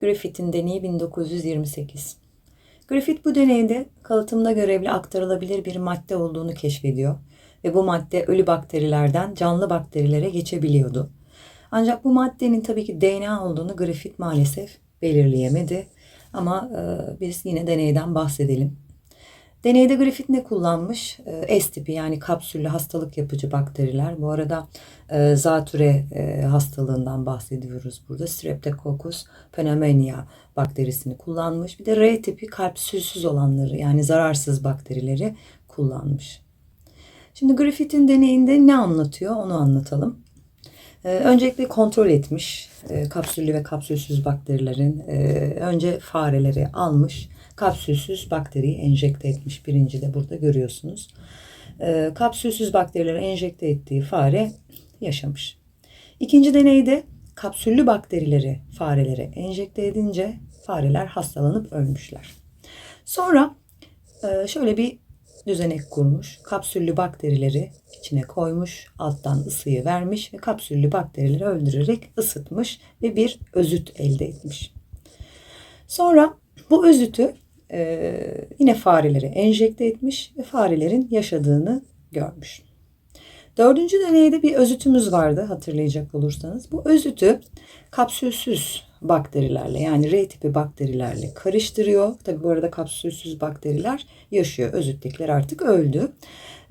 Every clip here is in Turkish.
Griffith'in deneyi 1928. Griffith bu deneyde kalıtımda görevli aktarılabilir bir madde olduğunu keşfediyor ve bu madde ölü bakterilerden canlı bakterilere geçebiliyordu. Ancak bu maddenin tabii ki DNA olduğunu Griffith maalesef belirleyemedi. Ama e, biz yine deneyden bahsedelim. Deneyde Griffith ne kullanmış? E, S tipi yani kapsüllü hastalık yapıcı bakteriler. Bu arada e, zatüre e, hastalığından bahsediyoruz burada. Streptococcus pneumoniae bakterisini kullanmış. Bir de R tipi kapsülsüz olanları yani zararsız bakterileri kullanmış. Şimdi Griffith'in deneyinde ne anlatıyor onu anlatalım. Ee, öncelikle kontrol etmiş e, kapsüllü ve kapsülsüz bakterilerin. Önce fareleri almış, kapsülsüz bakteriyi enjekte etmiş. Birinci de burada görüyorsunuz. E, kapsülsüz bakterileri enjekte ettiği fare yaşamış. İkinci deneyde kapsüllü bakterileri farelere enjekte edince fareler hastalanıp ölmüşler. Sonra e, şöyle bir düzenek kurmuş. Kapsüllü bakterileri içine koymuş, alttan ısıyı vermiş ve kapsüllü bakterileri öldürerek ısıtmış ve bir özüt elde etmiş. Sonra bu özütü e, yine farelere enjekte etmiş ve farelerin yaşadığını görmüş. Dördüncü deneyde bir özütümüz vardı hatırlayacak olursanız. Bu özütü kapsülsüz bakterilerle yani R tipi bakterilerle karıştırıyor. Tabi bu arada kapsülsüz bakteriler yaşıyor. Özüttekiler artık öldü.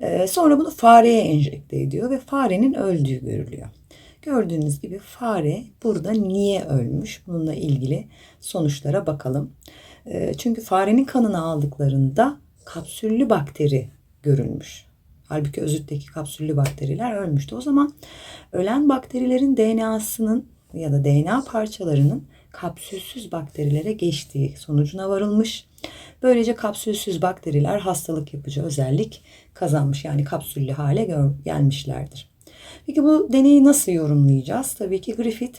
Ee, sonra bunu fareye enjekte ediyor ve farenin öldüğü görülüyor. Gördüğünüz gibi fare burada niye ölmüş? Bununla ilgili sonuçlara bakalım. Ee, çünkü farenin kanını aldıklarında kapsüllü bakteri görülmüş. Halbuki özütteki kapsüllü bakteriler ölmüştü. O zaman ölen bakterilerin DNA'sının ya da DNA parçalarının kapsülsüz bakterilere geçtiği sonucuna varılmış. Böylece kapsülsüz bakteriler hastalık yapıcı özellik kazanmış. Yani kapsüllü hale gelmişlerdir. Peki bu deneyi nasıl yorumlayacağız? Tabii ki Griffith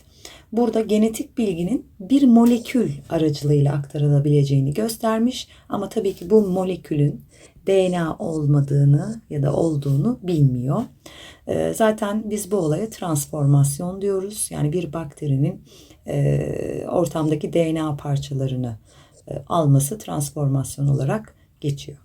burada genetik bilginin bir molekül aracılığıyla aktarılabileceğini göstermiş. Ama tabii ki bu molekülün DNA olmadığını ya da olduğunu bilmiyor. Ee, zaten biz bu olaya transformasyon diyoruz. Yani bir bakterinin e, ortamdaki DNA parçalarını e, alması transformasyon olarak geçiyor.